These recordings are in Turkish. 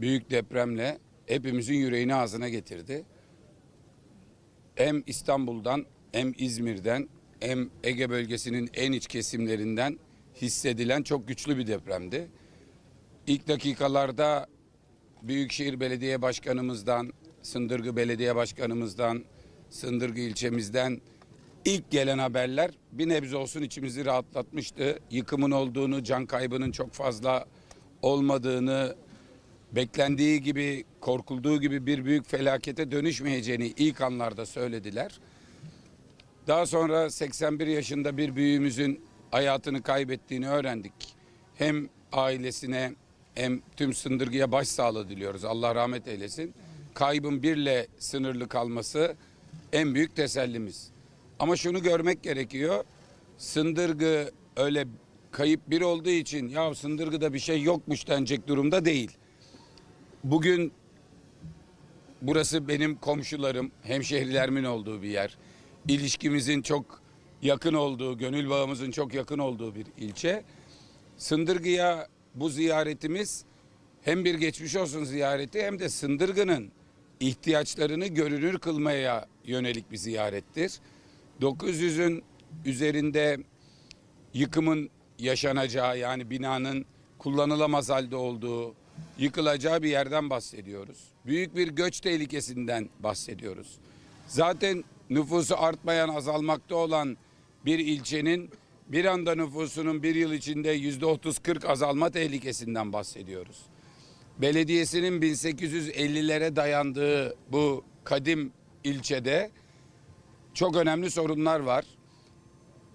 büyük depremle hepimizin yüreğini ağzına getirdi. Hem İstanbul'dan hem İzmir'den hem Ege bölgesinin en iç kesimlerinden hissedilen çok güçlü bir depremdi. İlk dakikalarda Büyükşehir Belediye Başkanımızdan, Sındırgı Belediye Başkanımızdan, Sındırgı ilçemizden ilk gelen haberler bir nebze olsun içimizi rahatlatmıştı. Yıkımın olduğunu, can kaybının çok fazla olmadığını, beklendiği gibi, korkulduğu gibi bir büyük felakete dönüşmeyeceğini ilk anlarda söylediler. Daha sonra 81 yaşında bir büyüğümüzün hayatını kaybettiğini öğrendik. Hem ailesine hem tüm Sındırgı'ya başsağlığı diliyoruz. Allah rahmet eylesin. Kaybın birle sınırlı kalması en büyük tesellimiz. Ama şunu görmek gerekiyor. Sındırgı öyle kayıp bir olduğu için ya Sındırgı'da bir şey yokmuş denecek durumda değil. Bugün burası benim komşularım, hemşehrilerimin olduğu bir yer. İlişkimizin çok yakın olduğu, gönül bağımızın çok yakın olduğu bir ilçe. Sındırgı'ya bu ziyaretimiz hem bir geçmiş olsun ziyareti hem de Sındırgı'nın ihtiyaçlarını görünür kılmaya yönelik bir ziyarettir. 900'ün üzerinde yıkımın yaşanacağı yani binanın kullanılamaz halde olduğu, yıkılacağı bir yerden bahsediyoruz. Büyük bir göç tehlikesinden bahsediyoruz. Zaten nüfusu artmayan, azalmakta olan bir ilçenin bir anda nüfusunun bir yıl içinde yüzde 30-40 azalma tehlikesinden bahsediyoruz. Belediyesinin 1850'lere dayandığı bu kadim ilçede çok önemli sorunlar var.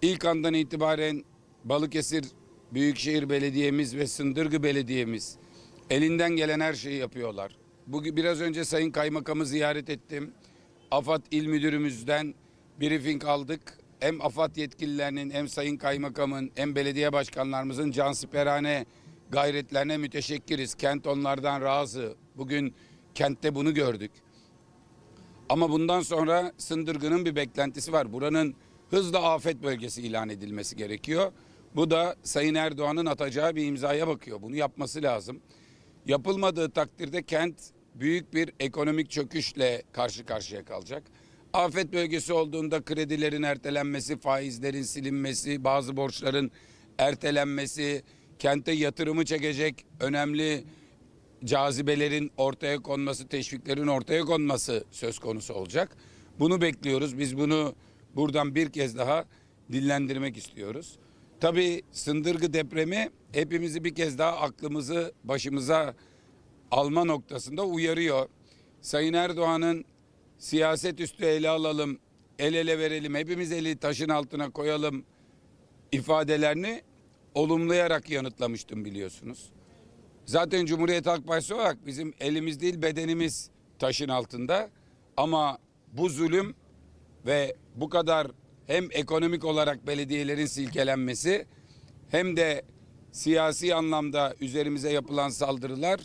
İlk andan itibaren Balıkesir Büyükşehir Belediye'miz ve Sındırgı Belediye'miz elinden gelen her şeyi yapıyorlar. Bugün biraz önce Sayın Kaymakamı ziyaret ettim. AFAD İl Müdürümüzden briefing aldık. Hem AFAD yetkililerinin hem Sayın Kaymakamın hem belediye başkanlarımızın cansiperane gayretlerine müteşekkiriz. Kent onlardan razı. Bugün kentte bunu gördük. Ama bundan sonra Sındırgı'nın bir beklentisi var. Buranın hızla afet bölgesi ilan edilmesi gerekiyor. Bu da Sayın Erdoğan'ın atacağı bir imzaya bakıyor. Bunu yapması lazım. Yapılmadığı takdirde kent büyük bir ekonomik çöküşle karşı karşıya kalacak. Afet bölgesi olduğunda kredilerin ertelenmesi, faizlerin silinmesi, bazı borçların ertelenmesi, kente yatırımı çekecek önemli cazibelerin ortaya konması, teşviklerin ortaya konması söz konusu olacak. Bunu bekliyoruz. Biz bunu buradan bir kez daha dillendirmek istiyoruz. Tabii Sındırgı depremi hepimizi bir kez daha aklımızı başımıza alma noktasında uyarıyor. Sayın Erdoğan'ın siyaset üstü ele alalım, el ele verelim, hepimiz eli taşın altına koyalım ifadelerini olumlayarak yanıtlamıştım biliyorsunuz. Zaten Cumhuriyet Halk Partisi olarak bizim elimiz değil bedenimiz taşın altında. Ama bu zulüm ve bu kadar hem ekonomik olarak belediyelerin silkelenmesi hem de siyasi anlamda üzerimize yapılan saldırılar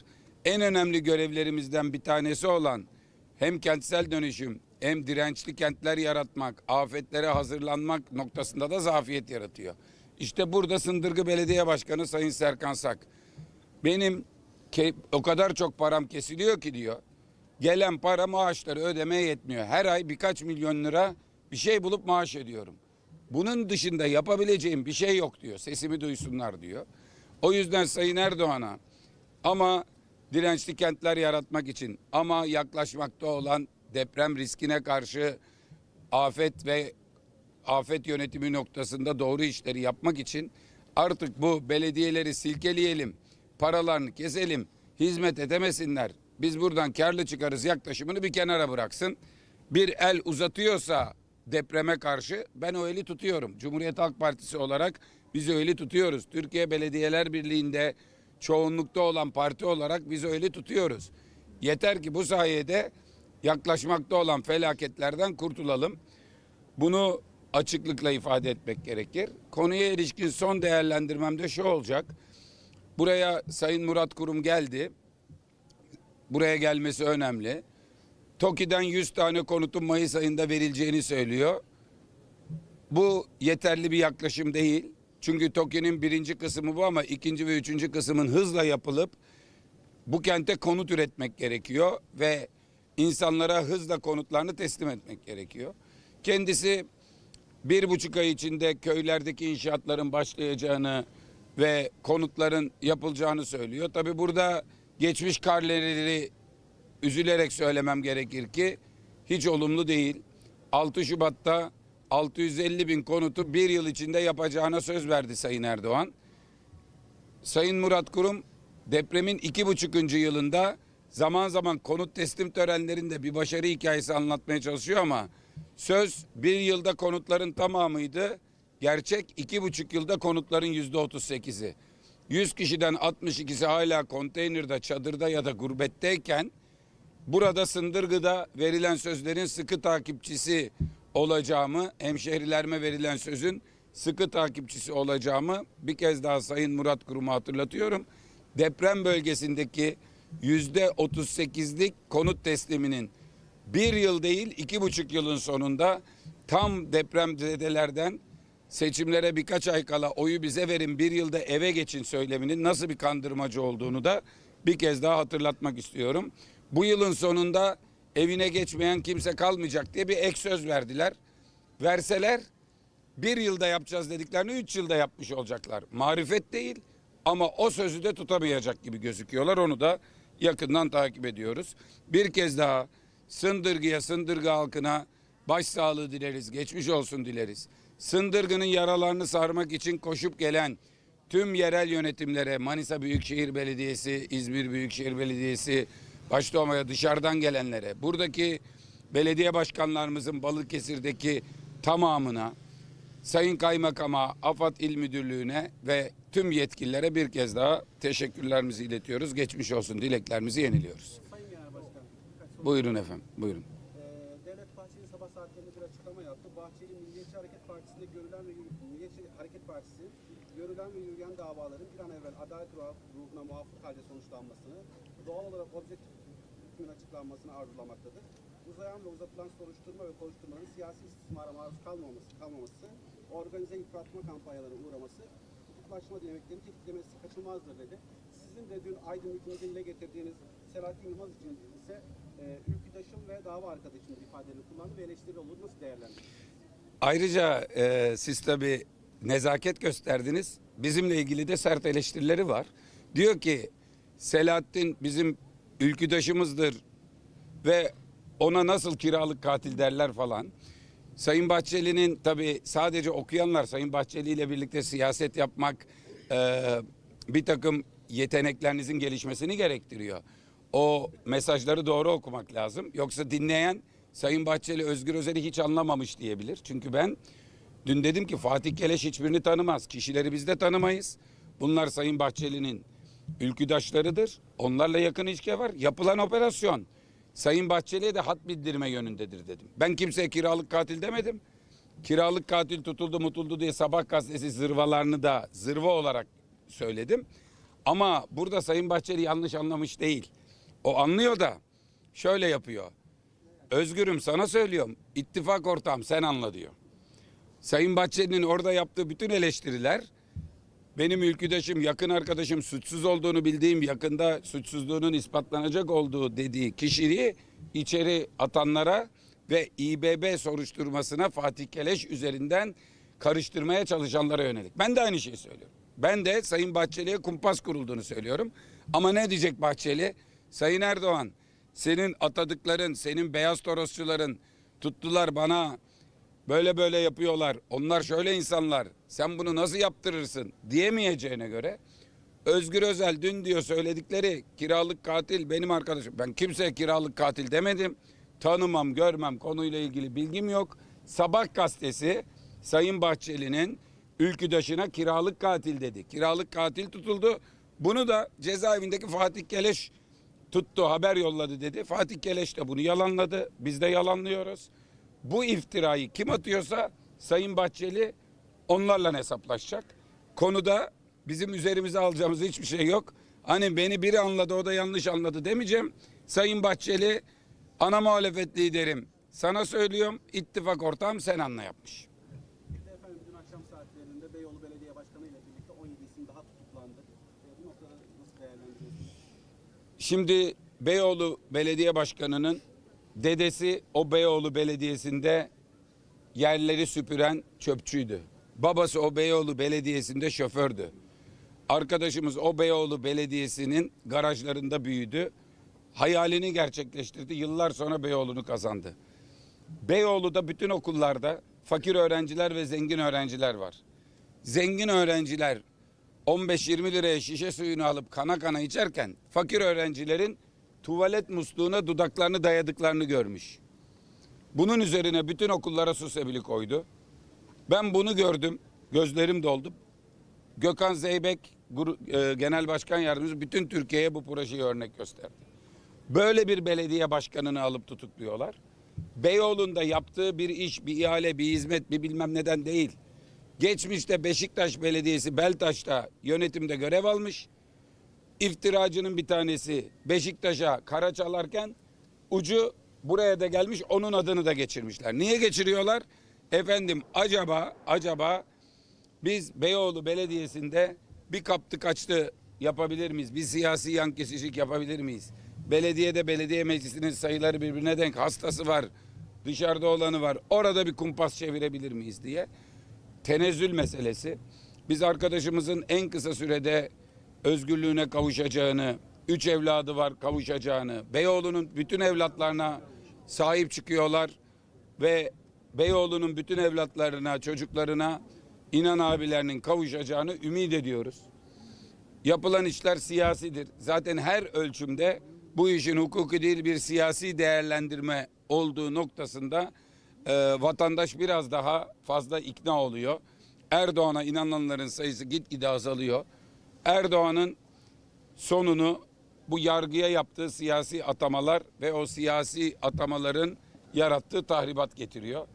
en önemli görevlerimizden bir tanesi olan hem kentsel dönüşüm hem dirençli kentler yaratmak, afetlere hazırlanmak noktasında da zafiyet yaratıyor. İşte burada Sındırgı Belediye Başkanı Sayın Serkan Sak benim o kadar çok param kesiliyor ki diyor. Gelen para maaşları ödemeye yetmiyor. Her ay birkaç milyon lira bir şey bulup maaş ödüyorum. Bunun dışında yapabileceğim bir şey yok diyor. Sesimi duysunlar diyor. O yüzden Sayın Erdoğan'a ama dirençli kentler yaratmak için ama yaklaşmakta olan deprem riskine karşı afet ve afet yönetimi noktasında doğru işleri yapmak için artık bu belediyeleri silkeleyelim, paralarını keselim, hizmet edemesinler. Biz buradan karlı çıkarız yaklaşımını bir kenara bıraksın. Bir el uzatıyorsa depreme karşı ben o eli tutuyorum. Cumhuriyet Halk Partisi olarak biz o eli tutuyoruz. Türkiye Belediyeler Birliği'nde çoğunlukta olan parti olarak biz o eli tutuyoruz. Yeter ki bu sayede yaklaşmakta olan felaketlerden kurtulalım. Bunu açıklıkla ifade etmek gerekir. Konuya ilişkin son değerlendirmem de şu olacak. Buraya Sayın Murat Kurum geldi. Buraya gelmesi önemli. TOKİ'den 100 tane konutun Mayıs ayında verileceğini söylüyor. Bu yeterli bir yaklaşım değil. Çünkü TOKİ'nin birinci kısmı bu ama ikinci ve üçüncü kısmın hızla yapılıp bu kente konut üretmek gerekiyor ve insanlara hızla konutlarını teslim etmek gerekiyor. Kendisi bir buçuk ay içinde köylerdeki inşaatların başlayacağını ve konutların yapılacağını söylüyor. Tabi burada geçmiş karneleri üzülerek söylemem gerekir ki hiç olumlu değil. 6 Şubat'ta 650 bin konutu bir yıl içinde yapacağına söz verdi Sayın Erdoğan. Sayın Murat Kurum depremin iki buçukuncu yılında zaman zaman konut teslim törenlerinde bir başarı hikayesi anlatmaya çalışıyor ama söz bir yılda konutların tamamıydı. Gerçek iki buçuk yılda konutların yüzde otuz sekizi. 100 kişiden 62'si hala konteynerde, çadırda ya da gurbetteyken burada Sındırgı'da verilen sözlerin sıkı takipçisi olacağımı, hemşehrilerime verilen sözün sıkı takipçisi olacağımı bir kez daha Sayın Murat Kurum'a hatırlatıyorum. Deprem bölgesindeki yüzde 38'lik konut tesliminin bir yıl değil iki buçuk yılın sonunda tam depremzedelerden seçimlere birkaç ay kala oyu bize verin bir yılda eve geçin söyleminin nasıl bir kandırmacı olduğunu da bir kez daha hatırlatmak istiyorum. Bu yılın sonunda evine geçmeyen kimse kalmayacak diye bir ek söz verdiler. Verseler bir yılda yapacağız dediklerini üç yılda yapmış olacaklar. Marifet değil ama o sözü de tutamayacak gibi gözüküyorlar. Onu da yakından takip ediyoruz. Bir kez daha Sındırgı'ya, Sındırgı halkına başsağlığı dileriz, geçmiş olsun dileriz. Sındırgı'nın yaralarını sarmak için koşup gelen tüm yerel yönetimlere, Manisa Büyükşehir Belediyesi, İzmir Büyükşehir Belediyesi, başta olmaya dışarıdan gelenlere, buradaki belediye başkanlarımızın Balıkesir'deki tamamına, Sayın Kaymakam'a, AFAD İl Müdürlüğü'ne ve tüm yetkililere bir kez daha teşekkürlerimizi iletiyoruz. Geçmiş olsun dileklerimizi yeniliyoruz. Sayın Genel Başkan. Buyurun efendim, buyurun. Ee, Devlet Bahçeli sabah saatlerinde bir açıklama yaptı. Bahçeli Milliyetçi Hareket Partisi'nde görülen ve Milliyetçi Hareket Partisi görülen ve yürüyen davaların bir an evvel adalet ruh- ruhuna muafık halde sonuçlanmasını, doğal olarak objektif hükmün açıklanmasını arzulamaktadır. Uzayan ve uzatılan soruşturma ve kovuşturmanın siyasi istismara maruz kalmaması, kalmaması, organize yıpratma kampanyalarına uğraması, hukuklaşma dinamiklerini tetiklemesi kaçınılmazdır dedi. Sizin de dün Aydın hükümete dile getirdiğiniz Selahattin Yılmaz için ise e, ülküdaşım ve dava arkadaşım ifadelerini kullandı ve eleştiri olur. Nasıl değerlendiriyorsunuz? Ayrıca e, siz tabii nezaket gösterdiniz. Bizimle ilgili de sert eleştirileri var. Diyor ki Selahattin bizim ülküdaşımızdır ve ona nasıl kiralık katil derler falan. Sayın Bahçeli'nin tabii sadece okuyanlar Sayın Bahçeli ile birlikte siyaset yapmak e, bir takım yeteneklerinizin gelişmesini gerektiriyor. O mesajları doğru okumak lazım. Yoksa dinleyen Sayın Bahçeli Özgür Özel'i hiç anlamamış diyebilir. Çünkü ben dün dedim ki Fatih Keleş hiçbirini tanımaz. Kişileri biz de tanımayız. Bunlar Sayın Bahçeli'nin ülküdaşlarıdır. Onlarla yakın ilişki var. Yapılan operasyon Sayın Bahçeli'ye de hat bildirme yönündedir dedim. Ben kimseye kiralık katil demedim. Kiralık katil tutuldu mutuldu diye sabah gazetesi zırvalarını da zırva olarak söyledim. Ama burada Sayın Bahçeli yanlış anlamış değil. O anlıyor da şöyle yapıyor. Özgürüm sana söylüyorum. İttifak ortağım sen anla diyor. Sayın Bahçeli'nin orada yaptığı bütün eleştiriler benim ülküdaşım, yakın arkadaşım suçsuz olduğunu bildiğim, yakında suçsuzluğunun ispatlanacak olduğu dediği kişiyi içeri atanlara ve İBB soruşturmasına Fatih Keleş üzerinden karıştırmaya çalışanlara yönelik. Ben de aynı şeyi söylüyorum. Ben de Sayın Bahçeli'ye kumpas kurulduğunu söylüyorum. Ama ne diyecek Bahçeli? Sayın Erdoğan, senin atadıkların, senin beyaz torosçuların tuttular bana böyle böyle yapıyorlar. Onlar şöyle insanlar. Sen bunu nasıl yaptırırsın diyemeyeceğine göre Özgür Özel dün diyor söyledikleri kiralık katil benim arkadaşım. Ben kimseye kiralık katil demedim. Tanımam, görmem, konuyla ilgili bilgim yok. Sabah gazetesi Sayın Bahçeli'nin ülküdaşına kiralık katil dedi. Kiralık katil tutuldu. Bunu da cezaevindeki Fatih Keleş tuttu, haber yolladı dedi. Fatih Keleş de bunu yalanladı. Biz de yalanlıyoruz. Bu iftirayı kim atıyorsa Sayın Bahçeli onlarla hesaplaşacak. Konuda bizim üzerimize alacağımız hiçbir şey yok. Hani beni biri anladı o da yanlış anladı demeyeceğim. Sayın Bahçeli ana muhalefet liderim. Sana söylüyorum ittifak ortağım sen anla yapmış. Efendim dün akşam saatlerinde Beyoğlu Belediye Başkanı ile birlikte 17 isim daha tutuklandı. E, bu noktada nasıl değerlendiriyorsunuz? Şimdi Beyoğlu Belediye Başkanı'nın dedesi o Beyoğlu Belediyesi'nde yerleri süpüren çöpçüydü. Babası o Beyoğlu Belediyesi'nde şofördü. Arkadaşımız o Beyoğlu Belediyesi'nin garajlarında büyüdü. Hayalini gerçekleştirdi. Yıllar sonra Beyoğlu'nu kazandı. Beyoğlu'da bütün okullarda fakir öğrenciler ve zengin öğrenciler var. Zengin öğrenciler 15-20 liraya şişe suyunu alıp kana kana içerken fakir öğrencilerin tuvalet musluğuna dudaklarını dayadıklarını görmüş. Bunun üzerine bütün okullara su sebili koydu. Ben bunu gördüm. Gözlerim doldu. Gökhan Zeybek e, Genel Başkan Yardımcısı bütün Türkiye'ye bu projeyi örnek gösterdi. Böyle bir belediye başkanını alıp tutukluyorlar. Beyoğlu'nda yaptığı bir iş, bir ihale, bir hizmet, bir bilmem neden değil. Geçmişte Beşiktaş Belediyesi Beltaş'ta yönetimde görev almış. İftiracının bir tanesi Beşiktaş'a kara çalarken ucu buraya da gelmiş onun adını da geçirmişler. Niye geçiriyorlar? Efendim acaba acaba biz Beyoğlu Belediyesi'nde bir kaptı kaçtı yapabilir miyiz? Bir siyasi yan kesicilik yapabilir miyiz? Belediyede belediye meclisinin sayıları birbirine denk hastası var. Dışarıda olanı var. Orada bir kumpas çevirebilir miyiz diye. Tenezzül meselesi. Biz arkadaşımızın en kısa sürede özgürlüğüne kavuşacağını, üç evladı var kavuşacağını, Beyoğlu'nun bütün evlatlarına sahip çıkıyorlar ve Beyoğlu'nun bütün evlatlarına, çocuklarına İnan abilerinin kavuşacağını ümit ediyoruz. Yapılan işler siyasidir. Zaten her ölçümde bu işin hukuki değil bir siyasi değerlendirme olduğu noktasında e, vatandaş biraz daha fazla ikna oluyor. Erdoğan'a inananların sayısı gitgide azalıyor. Erdoğan'ın sonunu bu yargıya yaptığı siyasi atamalar ve o siyasi atamaların yarattığı tahribat getiriyor.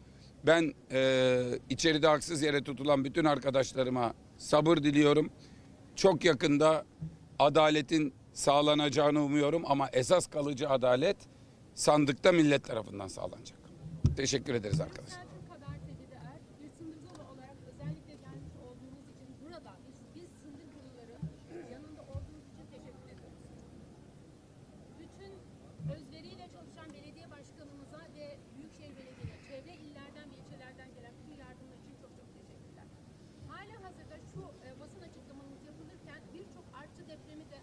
Ben e, içeride haksız yere tutulan bütün arkadaşlarıma sabır diliyorum. Çok yakında adaletin sağlanacağını umuyorum ama esas kalıcı adalet sandıkta millet tarafından sağlanacak. Teşekkür ederiz arkadaşlar. Selçuk kadar tecidi er bir sındırgılı olarak özellikle gelmiş olduğunuz için burada biz, biz sındırgılıların yanında olduğunuz için teşekkür ediyoruz. Bütün özveriyle çalışan belediye başkanımıza ve Büyükşehir Belediye, çevre illerden ve ilçelerden gelen bütün yardımlar için çok çok teşekkürler. Hala hazırda şu e, basın açıklamamız yapılırken birçok artçı depremi de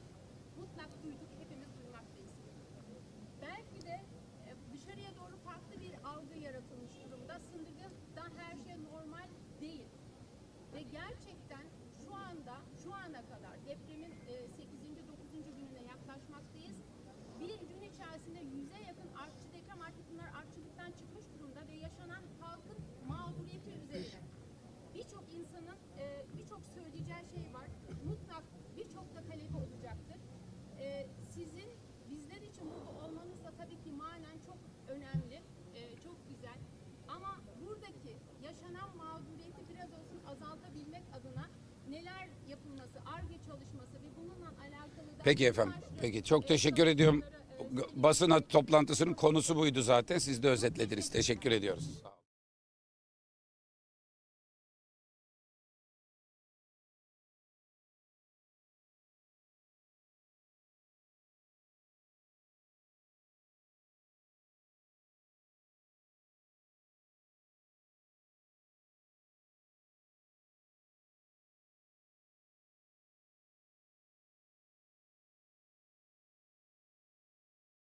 mutlak duyduk, hepimiz duymaktayız. Belki de e, dışarıya doğru farklı bir algı yaratılmış durumda. Sındırgıda her şey normal değil. Ve gerçekten şu anda, şu ana kadar depremin e, 8. 9. gününe yaklaşmaktayız. Bir gün içerisinde yüze yakın artçı deprem artık bunlar artçılıktan çıkmış durumda ve yaşanan halkın mağduriyeti üzerine. Birçok insanın e, birçok söyleyeceği şey var. Mutlak birçok da talebi olacaktır. E, sizin bizler için burada olmanız da tabii ki manen çok önemli, e, çok güzel. Ama buradaki yaşanan mağduriyeti biraz olsun azaltabilmek adına neler yapılması, ARGE çalışması ve bununla alakalı da... Peki efendim. Peki çok teşekkür ediyorum. Basın toplantısının konusu buydu zaten. Siz de özetlediniz. Teşekkür ediyoruz.